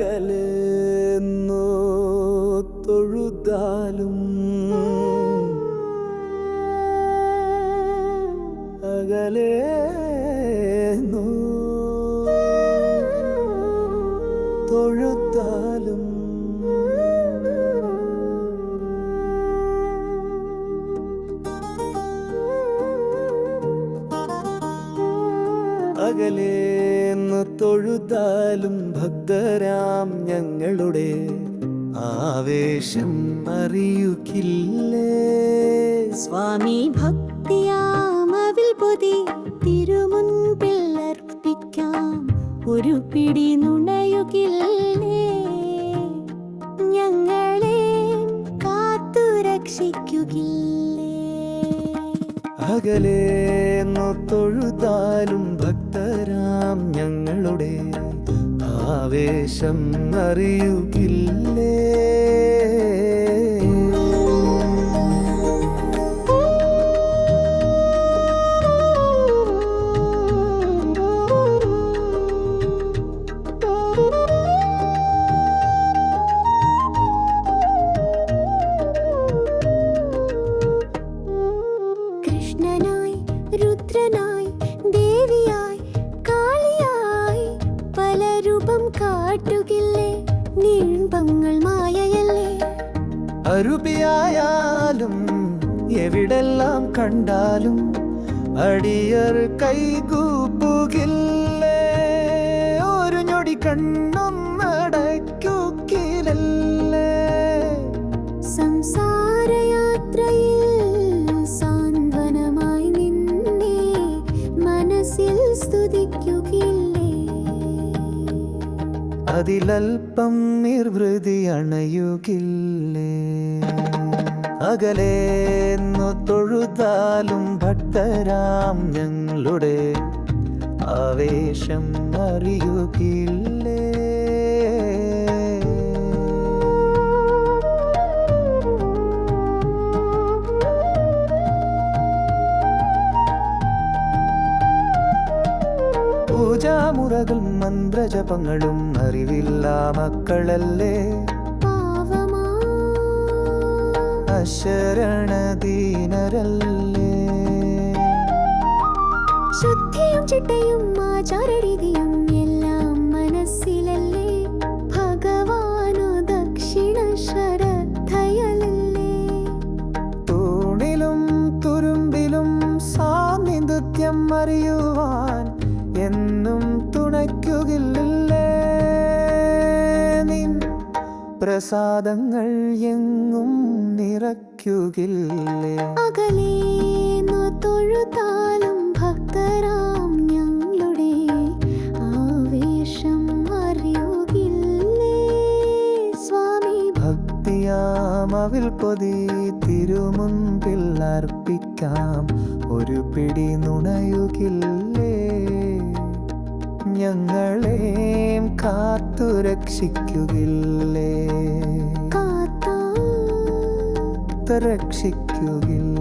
പകലെന്നു തൊഴുതാലും പകലേ അകലേന്ന് തൊഴുതാലും ഭക്തരാം ഞങ്ങളുടെ ആവേശം അറിയുകില്ലേ? സ്വാമി ഭക്തിയാമവിൽ പൊതി തിരുമുൻപിൽ അർപ്പിക്കാം ഒരു പിടി നുണയുകില്ലേ? ഞങ്ങളെ കാത്തു രക്ഷിക്കുകില്ലേ അകലേന്നു തൊഴുതാലും ഭക്തരാം ഞങ്ങളുടെ ആവേശം അറിയുകില്ലേ രുദ്രനായി ദേവിയായി കാളിയായി പല രൂപം കാട്ടുകില്ലേ? നിൻപങ്ങൾ മായയല്ലേ? അരുപിയായാലും എവിടെല്ലാം കണ്ടാലും അടിയർ കൈകൂപ്പുകില്ലേ? ഒരു ഞൊടി കണ്ണൊന്നടയ്ക്കുകിലല്ലേ അതിലൽപ്പം നിർവൃതി അണയുകില്ലേ? അകലേന്നു തൊഴുതാലും ഭക്തരാം ഞങ്ങളുടെ ആവേശം അറിയുകില്ലേ? പൂജാമുറകളും മന്ത്രജപങ്ങളും അറിവില്ല മക്കളല്ലേ? അശരണദീനരല്ലേ? ശുദ്ധിയും ചിട്ടയും ആചാരരീതിയും എല്ലാം മനസ്സിലല്ലേ? ഭഗവാനു ദക്ഷിണ ശ്രദ്ധയലല്ലേ? തൂണിലും തുരുമ്പിലും സാന്നിധ്യം അറിയുവാൻ എന്നും തുണയ്ക്കുകില്ലേ നിൻ പ്രസാദങ്ങൾ എങ്ങും നിറയ്ക്കുകില്ലേ? അകലേന്നു തൊഴുതാലും ഭക്തരാം ഞങ്ങളുടെ ആവേശം അറിയുകില്ലേ? സ്വാമി ഭക്തിയാമവിൽ പൊതി തിരുമുൻപിൽ അർപ്പിക്കാം. ഒരു പിടി നുണയുകില്ലേ? ഞങ്ങളെയും കാത്തു രക്ഷിക്കുകില്ലേ കാത്തു. രക്ഷിക്കുകില്ലേ